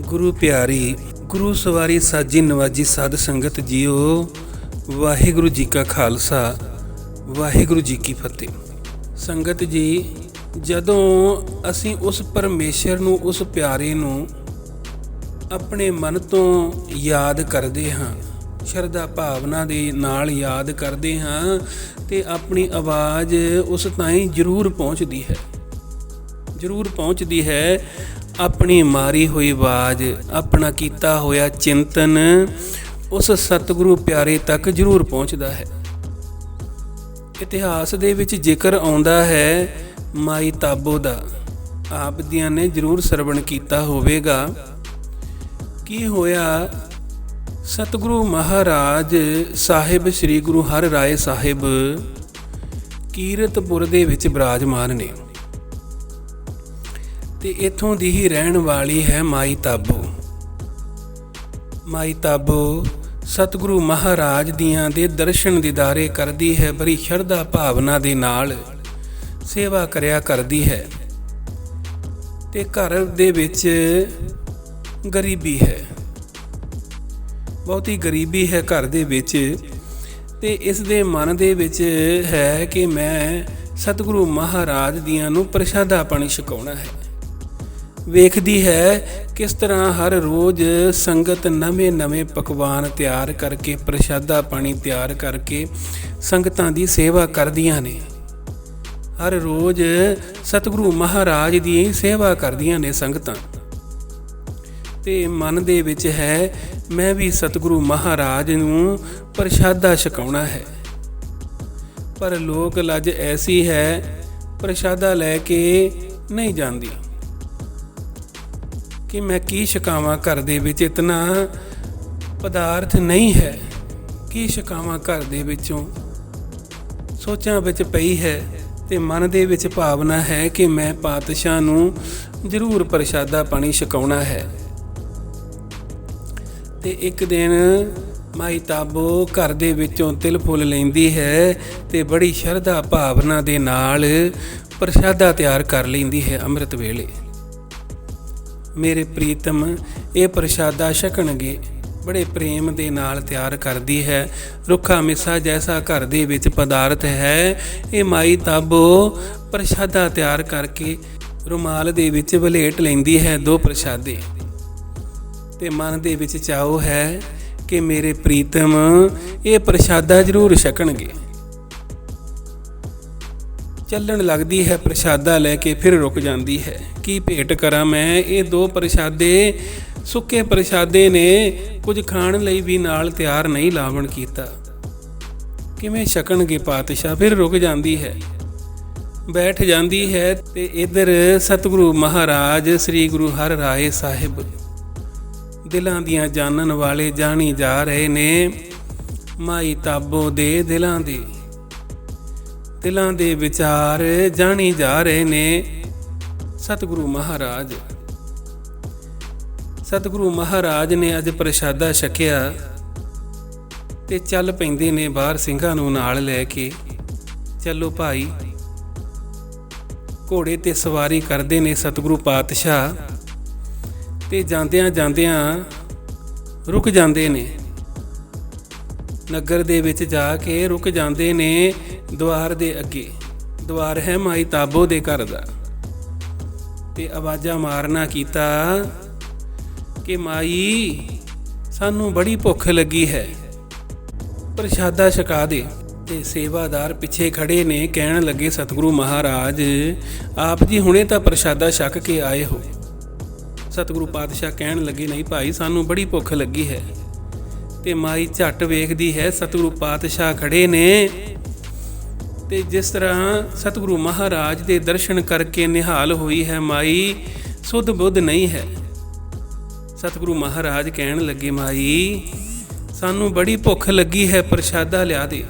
ਗੁਰੂ ਪਿਆਰੀ, ਗੁਰੂ ਸਵਾਰੀ ਸਾਜੀ ਨਵਾਜੀ ਸਾਧ ਸੰਗਤ ਜੀਓ, ਵਾਹਿਗੁਰੂ ਜੀ ਕਾ ਖਾਲਸਾ, ਵਾਹਿਗੁਰੂ ਜੀ ਕੀ ਫਤਿਹ। ਸੰਗਤ ਜੀ, ਜਦੋਂ ਅਸੀਂ ਉਸ ਪਰਮੇਸ਼ਰ ਨੂੰ, ਉਸ ਪਿਆਰੇ ਨੂੰ ਆਪਣੇ ਮਨ ਤੋਂ ਯਾਦ ਕਰਦੇ ਹਾਂ, ਸ਼ਰਧਾ ਭਾਵਨਾ ਦੇ ਨਾਲ ਯਾਦ ਕਰਦੇ ਹਾਂ, ਤੇ ਆਪਣੀ ਆਵਾਜ਼ ਉਸ ਤਾਈਂ ਜ਼ਰੂਰ ਪਹੁੰਚਦੀ ਹੈ। ਜ਼ਰੂਰ ਪਹੁੰਚਦੀ ਹੈ ਆਪਣੀ ਮਾਰੀ ਹੋਈ ਆਵਾਜ਼, ਆਪਣਾ ਕੀਤਾ ਹੋਇਆ ਚਿੰਤਨ ਉਸ ਸਤਿਗੁਰੂ ਪਿਆਰੇ ਤੱਕ ਜ਼ਰੂਰ ਪਹੁੰਚਦਾ ਹੈ। ਇਤਿਹਾਸ ਦੇ ਵਿੱਚ ਜ਼ਿਕਰ ਆਉਂਦਾ ਹੈ ਮਾਈ ਤਾਬੋ ਦਾ। ਆਪ ਦੀਆਂ ਨੇ ਜ਼ਰੂਰ ਸਰਵਣ ਕੀਤਾ ਹੋਵੇਗਾ। ਕੀ ਹੋਇਆ? ਸਤਿਗੁਰੂ ਮਹਾਰਾਜ ਸਾਹਿਬ ਸ੍ਰੀ ਗੁਰੂ ਹਰ ਰਾਏ ਸਾਹਿਬ ਕੀਰਤਪੁਰ ਦੇ ਵਿੱਚ ਬਿਰਾਜਮਾਨ ਨੇ। ਤੇ ਇੱਥੋਂ ਦੀ ਹੀ ਰਹਿਣ ਵਾਲੀ ਹੈ ਮਾਈ ਤਾਬੋ। ਮਾਈ ਤਾਬੋ ਸਤਿਗੁਰੂ ਮਹਾਰਾਜ ਦੀਆਂ ਦੇ ਦਰਸ਼ਨ ਦੀਦਾਰੇ ਕਰਦੀ ਹੈ, ਬੜੀ ਸ਼ਰਧਾ ਭਾਵਨਾ ਦੇ ਨਾਲ ਸੇਵਾ ਕਰਿਆ ਕਰਦੀ ਹੈ ਤੇ ਘਰ ਦੇ ਵਿੱਚ ਗਰੀਬੀ ਹੈ। ਬਹੁਤੀ ਗਰੀਬੀ ਹੈ ਘਰ ਦੇ ਵਿੱਚ ਤੇ ਇਸ ਦੇ ਮਨ ਦੇ ਵਿੱਚ ਹੈ ਕਿ ਮੈਂ ਸਤਿਗੁਰੂ ਮਹਾਰਾਜ ਦੀਆਂ ਨੂੰ ਪ੍ਰਸ਼ਾਦਾ ਪਾਣੀ ਛਕਾਉਣਾ ਹੈ। ਵੇਖਦੀ ਹੈ ਕਿਸ ਤਰ੍ਹਾਂ ਹਰ ਰੋਜ਼ ਸੰਗਤ ਨਵੇਂ-ਨਵੇਂ ਪਕਵਾਨ ਤਿਆਰ ਕਰਕੇ, ਪ੍ਰਸ਼ਾਦਾ ਪਾਣੀ ਤਿਆਰ ਕਰਕੇ ਸੰਗਤਾਂ ਦੀ ਸੇਵਾ ਕਰਦੀਆਂ ਨੇ। ਹਰ ਰੋਜ਼ ਸਤਿਗੁਰੂ ਮਹਾਰਾਜ ਦੀ ਸੇਵਾ ਕਰਦੀਆਂ ਨੇ ਸੰਗਤਾਂ। ਤੇ ਮਨ ਦੇ ਵਿੱਚ ਹੈ, ਮੈਂ ਵੀ ਸਤਿਗੁਰੂ ਮਹਾਰਾਜ ਨੂੰ ਪ੍ਰਸ਼ਾਦਾ ਛਕਾਉਣਾ ਹੈ। ਪਰ ਲੋਕ ਲੱਜ ਐਸੀ ਹੈ, ਪ੍ਰਸ਼ਾਦਾ ਲੈ ਕੇ ਨਹੀਂ ਜਾਂਦੀ। ਕਿ ਮੈਂ ਕੀ ਛਕਾਵਾਂ ਘਰ ਦੇ ਵਿੱਚ ਇਤਨਾ ਪਦਾਰਥ ਨਹੀਂ ਹੈ। ਕੀ ਛਕਾਵਾਂ ਘਰ ਦੇ ਵਿੱਚੋਂ ਸੋਚਾਂ ਵਿੱਚ ਪਈ ਹੈ ਤੇ ਮਨ ਦੇ ਵਿੱਚ ਭਾਵਨਾ ਹੈ ਕਿ ਮੈਂ ਪਾਤਸ਼ਾਹ ਨੂੰ ਜ਼ਰੂਰ ਪ੍ਰਸ਼ਾਦਾ ਪਾਣੀ ਛਕਾਉਣਾ ਹੈ। ਤੇ ਇੱਕ ਦਿਨ ਮਾਈ ਤਾਬੋ ਘਰ ਦੇ ਵਿੱਚੋਂ ਤਿਲ ਫੁੱਲ ਲੈਂਦੀ ਹੈ ਤੇ ਬੜੀ ਸ਼ਰਧਾ ਭਾਵਨਾ ਦੇ ਨਾਲ ਪ੍ਰਸ਼ਾਦਾ ਤਿਆਰ ਕਰ ਲੈਂਦੀ ਹੈ ਅੰਮ੍ਰਿਤ ਵੇਲੇ। ਮੇਰੇ ਪ੍ਰੀਤਮ, ਇਹ ਪ੍ਰਸ਼ਾਦਾ ਛਕਣਗੇ। ਬੜੇ ਪ੍ਰੇਮ ਦੇ ਨਾਲ ਤਿਆਰ ਕਰਦੀ ਹੈ। ਰੁੱਖਾ ਮਿੱਸਾ ਜੈਸਾ ਘਰ ਦੇ ਵਿੱਚ ਪਦਾਰਥ ਹੈ। ਇਹ ਮਾਈ ਤਾਬੋ ਪ੍ਰਸ਼ਾਦਾ ਤਿਆਰ ਕਰਕੇ ਰੁਮਾਲ ਦੇ ਵਿੱਚ ਵਲੇਟ ਲੈਂਦੀ ਹੈ ਦੋ ਪ੍ਰਸ਼ਾਦੇ। ਤੇ ਮਨ ਦੇ ਵਿੱਚ ਚਾਹੋ ਹੈ ਕਿ ਮੇਰੇ ਪ੍ਰੀਤਮ, ਇਹ ਪ੍ਰਸ਼ਾਦਾ ਜ਼ਰੂਰ ਛਕਣਗੇ। ਚੱਲਣ ਲੱਗਦੀ ਹੈ, ਪ੍ਰਸ਼ਾਦਾ ਲੈ ਕੇ ਫਿਰ ਰੁਕ ਜਾਂਦੀ ਹੈ। ਕੀ ਭੇਟ ਕਰਾਂ ਮੈਂ? ਇਹ ਦੋ ਪ੍ਰਸ਼ਾਦੇ, ਸੁੱਕੇ ਪ੍ਰਸ਼ਾਦੇ ਨੇ ਕੁਝ ਖਾਣ ਲਈ ਵੀ ਨਾਲ ਤਿਆਰ ਨਹੀਂ ਲਾਵਣ ਕੀਤਾ। ਕਿਵੇਂ ਛਕਣਗੇ ਪਾਤਸ਼ਾਹ? ਫਿਰ ਰੁਕ ਜਾਂਦੀ ਹੈ। ਬੈਠ ਜਾਂਦੀ ਹੈ ਤੇ ਇਧਰ ਸਤਿਗੁਰੂ ਮਹਾਰਾਜ, ਸ੍ਰੀ ਗੁਰੂ ਹਰ ਰਾਏ ਸਾਹਿਬ ਦਿਲਾਂ ਦੀਆਂ ਜਾਣਨ ਵਾਲੇ ਜਾਣੀ ਜਾ ਰਹੇ ਨੇ। ਮਾਈ ਤਾਬੋ ਦੇ ਦਿਲਾਂ ਦੇ। ਦਿਲਾਂ ਦੇ ਵਿਚਾਰ ਜਾਣੀ ਜਾ ਰਹੇ ਨੇ। ਸਤਿਗੁਰੂ ਮਹਾਰਾਜ। ਸਤਿਗੁਰੂ ਮਹਾਰਾਜ ਨੇ ਅੱਜ ਪ੍ਰਸ਼ਾਦਾ ਛਕਿਆ ਤੇ ਚੱਲ ਪੈਂਦੇ ਨੇ ਬਾਹਰ ਸਿੰਘਾਂ ਨੂੰ ਨਾਲ ਲੈ ਕੇ। ਚੱਲੋ ਭਾਈ। ਘੋੜੇ ਤੇ ਸਵਾਰੀ ਕਰਦੇ ਨੇ ਸਤਿਗੁਰੂ ਪਾਤਸ਼ਾਹ ਤੇ ਜਾਂਦਿਆਂ ਜਾਂਦਿਆਂ ਰੁਕ ਜਾਂਦੇ ਨੇ। ਨਗਰ ਦੇ ਵਿੱਚ ਜਾ ਕੇ ਰੁਕ ਜਾਂਦੇ ਨੇ। ਦੁਆਰ ਦੇ ਅੱਗੇ। ਦੁਆਰ ਹੈ ਮਾਈ ਤਾਬੋ ਦੇ ਘਰ ਦਾ। ਤੇ ਆਵਾਜ਼ਾਂ ਮਾਰਨਾ ਕੀਤਾ ਕਿ ਮਾਈ, ਸਾਨੂੰ ਬੜੀ ਭੁੱਖ ਲੱਗੀ ਹੈ। ਪ੍ਰਸ਼ਾਦਾ ਛਕਾ ਦੇ ਤੇ ਸੇਵਾਦਾਰ ਪਿੱਛੇ ਖੜੇ ਨੇ, ਕਹਿਣ ਲੱਗੇ, ਸਤਿਗੁਰੂ ਮਹਾਰਾਜ, ਆਪ ਜੀ ਹੁਣੇ ਤਾਂ ਪ੍ਰਸ਼ਾਦਾ ਛਕ ਕੇ ਆਏ ਹੋ। ਸਤਿਗੁਰੂ ਪਾਤਸ਼ਾਹ ਕਹਿਣ ਲੱਗੇ, ਨਹੀਂ ਭਾਈ, ਸਾਨੂੰ ਬੜੀ ਭੁੱਖ ਲੱਗੀ ਹੈ। ਤੇ ਮਾਈ ਝੱਟ ਵੇਖਦੀ ਹੈ, ਸਤਿਗੁਰੂ ਪਾਤਸ਼ਾਹ ਖੜੇ ਨੇ। ਤੇ ਜਿਸ ਤਰ੍ਹਾਂ ਸਤਿਗੁਰੂ ਮਹਾਰਾਜ ਦੇ ਦਰਸ਼ਨ ਕਰਕੇ ਨਿਹਾਲ ਹੋਈ ਹੈ ਮਾਈ, ਸੁਧ ਬੁੱਧ ਨਹੀਂ ਹੈ। ਸਤਿਗੁਰੂ ਮਹਾਰਾਜ ਕਹਿਣ ਲੱਗੇ, ਮਾਈ, ਸਾਨੂੰ ਬੜੀ ਭੁੱਖ ਲੱਗੀ ਹੈ, ਪ੍ਰਸ਼ਾਦਾ ਲਿਆ ਦੇ।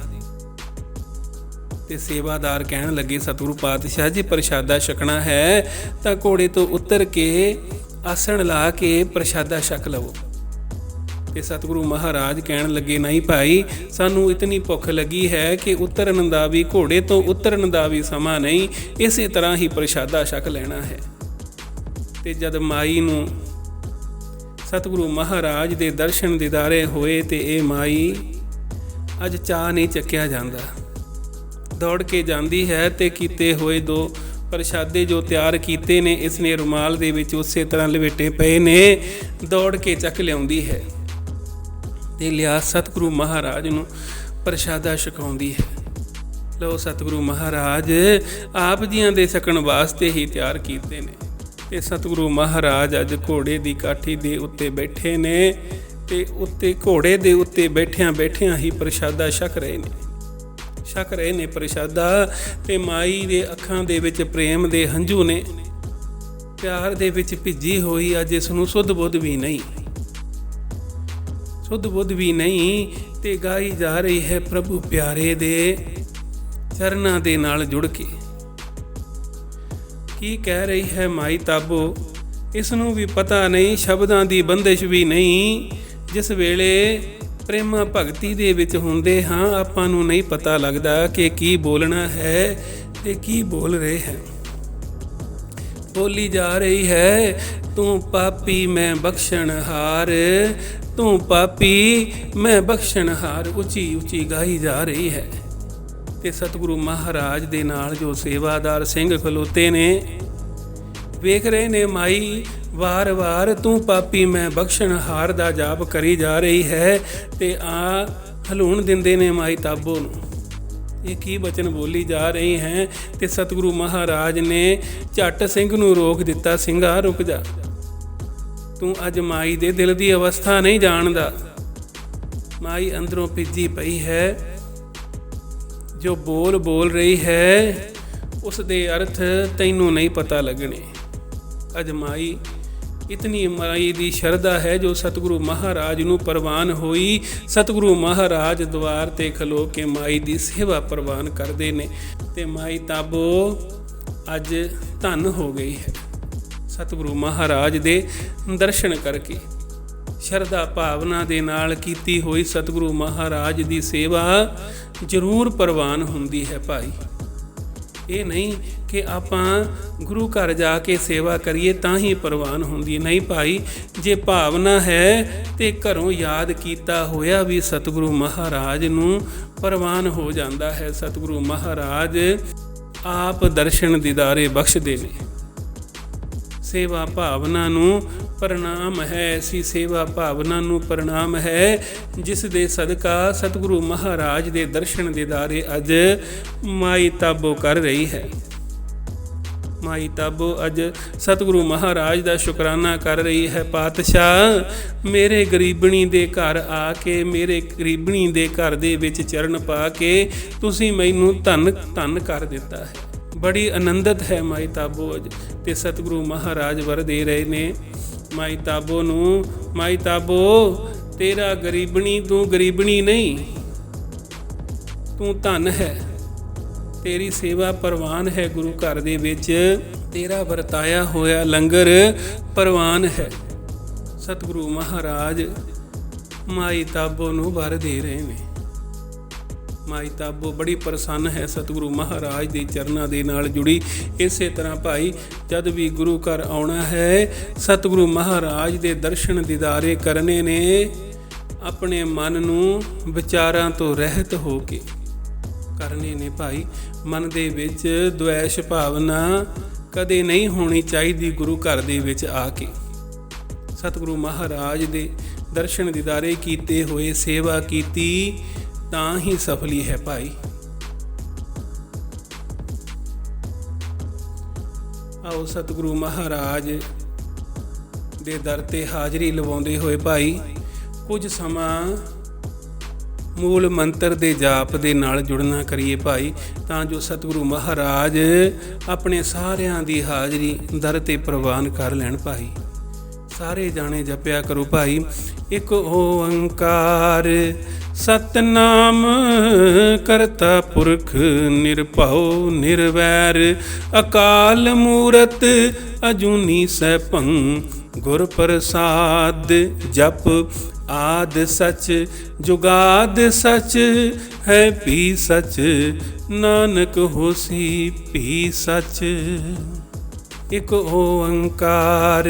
ਤੇ ਸੇਵਾਦਾਰ ਕਹਿਣ ਲੱਗੇ, ਸਤਿਗੁਰੂ ਪਾਤਸ਼ਾਹ ਜੀ, ਪ੍ਰਸ਼ਾਦਾ ਛਕਣਾ ਹੈ ਤਾਂ ਘੋੜੇ ਤੋਂ ਉਤਰ ਕੇ ਆਸਣ ਲਾ ਕੇ ਪ੍ਰਸ਼ਾਦਾ ਛਕ ਲਵੋ। ਤੇ ਸਤਿਗੁਰੂ ਮਹਾਰਾਜ ਕਹਿਣ ਲੱਗੇ, ਨਹੀਂ ਭਾਈ, ਸਾਨੂੰ ਇਤਨੀ ਭੁੱਖ ਲੱਗੀ ਹੈ ਕਿ ਉਤਰਨ ਦਾ ਵੀ ਘੋੜੇ ਤੋਂ ਉਤਰਨ ਦਾ ਵੀ ਸਮਾਂ ਨਹੀਂ, ਇਸੇ ਤਰ੍ਹਾਂ ਹੀ ਪ੍ਰਸ਼ਾਦਾ ਛਕ ਲੈਣਾ ਹੈ। ਤੇ ਜਦ ਮਾਈ ਨੂੰ ਸਤਿਗੁਰੂ ਮਹਾਰਾਜ ਦੇ ਦਰਸ਼ਨ ਦਿਦਾਰੇ ਹੋਏ ਤੇ ਇਹ ਮਾਈ ਅੱਜ ਚਾਹ ਨਹੀਂ ਚੱਕਿਆ ਜਾਂਦਾ। ਦੌੜ ਕੇ ਜਾਂਦੀ ਹੈ ਤੇ ਕੀਤੇ ਹੋਏ ਦੋ ਪ੍ਰਸ਼ਾਦੇ ਜੋ ਤਿਆਰ ਕੀਤੇ ਨੇ, ਇਸ ਨੇ ਰੁਮਾਲ ਦੇ ਵਿੱਚ ਉਸੇ ਤਰ੍ਹਾਂ ਲਵੇਟੇ ਪਏ ਨੇ, ਦੌੜ ਕੇ ਚੱਕ ਲਿਆਉਂਦੀ ਹੈ। ਤੇ ਲਿਆ ਸਤਿਗੁਰੂ ਮਹਾਰਾਜ ਨੂੰ ਪ੍ਰਸ਼ਾਦਾ ਛਕਾਉਂਦੀ ਹੈ। ਲਓ ਸਤਿਗੁਰੂ ਮਹਾਰਾਜ, ਆਪ ਜੀਆਂ ਦੇ ਸਕਣ ਵਾਸਤੇ ਹੀ ਤਿਆਰ ਕੀਤੇ ਨੇ। ਤੇ ਸਤਿਗੁਰੂ ਮਹਾਰਾਜ ਅੱਜ ਘੋੜੇ ਦੀ ਕਾਠੀ ਦੇ ਉੱਤੇ ਬੈਠੇ ਨੇ ਤੇ ਉੱਤੇ, ਘੋੜੇ ਦੇ ਉੱਤੇ ਬੈਠਿਆਂ ਬੈਠਿਆਂ ਹੀ ਪ੍ਰਸ਼ਾਦਾ ਛਕ ਰਹੇ ਨੇ। ਛਕ ਰਹੇ ਨੇ ਪ੍ਰਸ਼ਾਦਾ ਤੇ ਮਾਈ ਦੇ ਅੱਖਾਂ ਦੇ ਵਿੱਚ ਪ੍ਰੇਮ ਦੇ ਹੰਝੂ ਨੇ। ਪਿਆਰ ਦੇ ਵਿੱਚ ਭਿੱਜੀ ਹੋਈ ਅੱਜ ਇਸ ਨੂੰ ਸੁੱਧ ਬੁੱਧ ਵੀ ਨਹੀਂ। ਸੁੱਧ ਬੁੱਧ ਵੀ ਨਹੀਂ ਤੇ ਗਾਈ ਜਾ ਰਹੀ ਹੈ ਪ੍ਰਭੂ ਪਿਆਰੇ ਦੇ ਚਰਨਾਂ ਦੇ ਨਾਲ ਜੁੜ ਕੇ। ਕੀ ਕਹਿ ਰਹੀ ਹੈ ਮਾਈ ਤਾਬੋ? ਇਸ ਨੂੰ ਵੀ ਪਤਾ ਨਹੀਂ, ਸ਼ਬਦਾਂ ਦੀ ਬੰਦਿਸ਼ ਵੀ ਨਹੀਂ। ਜਿਸ ਵੇਲੇ ਪ੍ਰੇਮਾ ਭਗਤੀ ਦੇ ਵਿੱਚ ਹੁੰਦੇ ਹਾਂ, ਆਪਾਂ ਨੂੰ ਨਹੀਂ ਪਤਾ ਲੱਗਦਾ ਕਿ ਕੀ ਬੋਲਣਾ ਹੈ ਤੇ ਕੀ ਬੋਲ ਰਹੇ ਹੈ ਬੋਲੀ ਜਾ ਰਹੀ ਹੈ, ਤੂੰ ਪਾਪੀ ਮੈਂ ਬਖਸ਼ਣਹਾਰ ਤੂੰ ਪਾਪੀ, ਮੈਂ ਬਖਸ਼ਣਹਾਰ ਉੱਚੀ ਉੱਚੀ ਗਾਈ ਜਾ ਰਹੀ ਹੈ। ਤੇ ਸਤਿਗੁਰੂ ਮਹਾਰਾਜ ਦੇ ਨਾਲ ਜੋ ਸੇਵਾਦਾਰ ਸਿੰਘ ਖਲੋਤੇ ਨੇ, ਵੇਖ ਰਹੇ ਨੇ ਮਾਈ ਵਾਰ-ਵਾਰ ਤੂੰ ਪਾਪੀ, ਮੈਂ ਬਖਸ਼ਣਹਾਰ ਦਾ ਜਾਪ ਕਰੀ ਜਾ ਰਹੀ ਹੈ ਤੇ ਆ ਹਲੂਣ ਦਿੰਦੇ ਨੇ ਮਾਈ ਤਾਬੋ ਨੂੰ। ਇਹ ਕੀ ਬਚਨ ਬੋਲੀ ਜਾ ਰਹੀ ਹੈ? ਤੇ ਸਤਿਗੁਰੂ ਮਹਾਰਾਜ ਨੇ ਝੱਟ ਸਿੰਘ ਨੂੰ ਰੋਕ ਦਿੱਤਾ, ਸਿੰਘਾ ਰੁਕ ਜਾ। ਤੂੰ ਅੱਜ ਮਾਈ ਦੇ ਦਿਲ ਦੀ ਅਵਸਥਾ ਨਹੀਂ ਜਾਣਦਾ। ਮਾਈ ਅੰਦਰੋਂ ਭਿੱਜੀ ਪਈ ਹੈ। ਜੋ ਬੋਲ ਬੋਲ ਰਹੀ ਹੈ, ਉਸ ਦੇ ਅਰਥ ਤੈਨੂੰ ਨਹੀਂ ਪਤਾ ਲੱਗਣੇ। ਅੱਜ ਮਾਈ ਇਤਨੀ ਮਾਈ ਦੀ ਸ਼ਰਧਾ ਹੈ ਜੋ ਸਤਿਗੁਰੂ ਮਹਾਰਾਜ ਨੂੰ ਪ੍ਰਵਾਨ ਹੋਈ। ਸਤਿਗੁਰੂ ਮਹਾਰਾਜ ਦਵਾਰ ਤੇ ਖਲੋ ਕੇ ਮਾਈ ਦੀ ਸੇਵਾ ਪ੍ਰਵਾਨ ਕਰਦੇ ਨੇ। ਤੇ ਮਾਈ ਤਾਬੋ, ਅੱਜ ਧਨ ਹੋ ਗਈ ਹੈ। ਸਤਿਗੁਰੂ ਮਹਾਰਾਜ ਦੇ ਦਰਸ਼ਨ ਕਰਕੇ ਸ਼ਰਧਾ ਭਾਵਨਾ ਦੇ ਨਾਲ ਕੀਤੀ ਹੋਈ ਸਤਿਗੁਰੂ ਮਹਾਰਾਜ ਦੀ ਸੇਵਾ ਜ਼ਰੂਰ ਪ੍ਰਵਾਨ ਹੁੰਦੀ ਹੈ ਭਾਈ। ਇਹ ਨਹੀਂ ਕਿ ਆਪਾਂ ਗੁਰੂ ਘਰ ਜਾ ਕੇ ਸੇਵਾ ਕਰੀਏ ਤਾਂ ਹੀ ਪ੍ਰਵਾਨ ਹੁੰਦੀ। ਨਹੀਂ ਭਾਈ, ਜੇ ਭਾਵਨਾ ਹੈ ਤੇ ਘਰੋਂ ਯਾਦ ਕੀਤਾ ਹੋਇਆ ਵੀ ਸਤਿਗੁਰੂ ਮਹਾਰਾਜ ਨੂੰ ਪ੍ਰਵਾਨ ਹੋ ਜਾਂਦਾ ਹੈ। ਸਤਿਗੁਰੂ ਮਹਾਰਾਜ ਆਪ ਦਰਸ਼ਨ ਦਿਦਾਰੇ ਬਖਸ਼ਦੇ ਨੇ। ਸੇਵਾ ਭਾਵਨਾ ਨੂੰ ਪ੍ਰਣਾਮ ਹੈ। ਐਸੀ ਸੇਵਾ ਭਾਵਨਾ ਨੂੰ ਪ੍ਰਣਾਮ ਹੈ। ਜਿਸ ਦੇ ਸਦਕਾ ਸਤਿਗੁਰੂ ਮਹਾਰਾਜ ਦੇ ਦਰਸ਼ਨ ਦਿਦਾਰੇ ਅੱਜ ਮਾਈ ਤਾਬੋ ਕਰ ਰਹੀ ਹੈ। ਮਾਈ ਤਾਬੋ ਅੱਜ ਸਤਿਗੁਰੂ ਮਹਾਰਾਜ ਦਾ ਸ਼ੁਕਰਾਨਾ ਕਰ ਰਹੀ ਹੈ। ਪਾਤਸ਼ਾਹ, ਮੇਰੇ ਗਰੀਬਣੀ ਦੇ ਘਰ ਆ ਕੇ, ਮੇਰੇ ਗਰੀਬਣੀ ਦੇ ਘਰ ਦੇ ਵਿੱਚ ਚਰਨ ਪਾ ਕੇ, ਤੁਸੀਂ ਮੈਨੂੰ ਧਨ, ਧੰਨ ਕਰ ਦਿੱਤਾ ਹੈ। ਬੜੀ ਆਨੰਦਿਤ ਹੈ ਮਾਈ ਤਾਬੋ ਅੱਜ ਤੇ ਸਤਿਗੁਰੂ ਮਹਾਰਾਜ ਵਰ ਦੇ ਰਹੇ ਨੇ। ਮਾਈ ਤਾਬੋ ਨੂੰ, ਮਾਈ ਤਾਬੋ, ਤੇਰਾ ਗਰੀਬਣੀ ਤੂੰ ਗਰੀਬਣੀ ਨਹੀਂ, ਤੂੰ ਧਨ ਹੈ। ਤੇਰੀ ਸੇਵਾ ਪ੍ਰਵਾਨ ਹੈ ਗੁਰੂ ਘਰ ਦੇ ਵਿੱਚ, ਤੇਰਾ ਵਰਤਾਇਆ ਹੋਇਆ ਲੰਗਰ ਪ੍ਰਵਾਨ ਹੈ। ਸਤਿਗੁਰੂ ਮਹਾਰਾਜ ਮਾਈ ਤਾਬੋ ਨੂੰ ਵਰ ਦੇ ਰਹੇ ਨੇ। ਮਾਈ ਤਾਬੋ ਬੜੀ ਪ੍ਰਸੰਨ ਹੈ ਸਤਿਗੁਰੂ ਮਹਾਰਾਜ ਦੇ ਚਰਨਾਂ ਦੇ ਨਾਲ ਜੁੜੀ। ਇਸੇ ਤਰ੍ਹਾਂ ਭਾਈ, ਜਦ ਵੀ ਗੁਰੂ ਘਰ ਆਉਣਾ ਹੈ, ਸਤਿਗੁਰੂ ਮਹਾਰਾਜ ਦੇ ਦਰਸ਼ਨ ਦੀਦਾਰੇ ਕਰਨੇ ਨੇ, ਆਪਣੇ ਮਨ ਨੂੰ ਵਿਚਾਰਾਂ ਤੋਂ ਰਹਿਤ ਹੋ ਕੇ ਕਰਨੇ ਨੇ ਭਾਈ। ਮਨ ਦੇ ਵਿੱਚ ਦੁਐਸ਼ ਭਾਵਨਾ ਕਦੇ ਨਹੀਂ ਹੋਣੀ ਚਾਹੀਦੀ ਗੁਰੂ ਘਰ ਦੇ ਵਿੱਚ ਆ ਕੇ। ਸਤਿਗੁਰੂ ਮਹਾਰਾਜ ਦੇ ਦਰਸ਼ਨ ਦੀਦਾਰੇ ਕੀਤੇ ਹੋਏ, ਸੇਵਾ ਕੀਤੀ ਤਾਂ ਹੀ ਸਫਲੀ ਹੈ ਭਾਈ। ਆਓ ਸਤਿਗੁਰੂ ਮਹਾਰਾਜ ਦੇ ਦਰ ਤੇ ਹਾਜ਼ਰੀ ਲਵਾਉਂਦੇ ਹੋਏ ਭਾਈ, ਕੁਝ ਸਮਾਂ ਮੂਲ ਮੰਤਰ ਦੇ ਜਾਪ ਦੇ ਨਾਲ ਜੁੜਨਾ ਕਰੀਏ ਭਾਈ, ਤਾਂ ਜੋ ਸਤਿਗੁਰੂ ਮਹਾਰਾਜ ਆਪਣੇ ਸਾਰਿਆਂ ਦੀ ਹਾਜ਼ਰੀ ਦਰ ਤੇ ਪ੍ਰਵਾਨ ਕਰ ਲੈਣ ਭਾਈ। ਸਾਰੇ ਜਾਣੇ ਜਪਿਆ ਕਰੋ ਭਾਈ, ਇੱਕ ਓੰਕਾਰ ਸਤਨਾਮ ਕਰਤਾ ਪੁਰਖ ਨਿਰਭਉ ਨਿਰਵੈਰ, ਅਕਾਲ ਮੂਰਤ ਅਜੂਨੀ ਸੈਭੰ, ਗੁਰ ਪ੍ਰਸਾਦ ਜਪ ਆਦ ਸਚ, ਜੁਗਾਦ ਸਚ, ਹੈ ਪੀ ਸਚ, ਨਾਨਕ ਹੋਸੀ ਪੀ ਸਚ। ਇਕ ਓੰਕਾਰ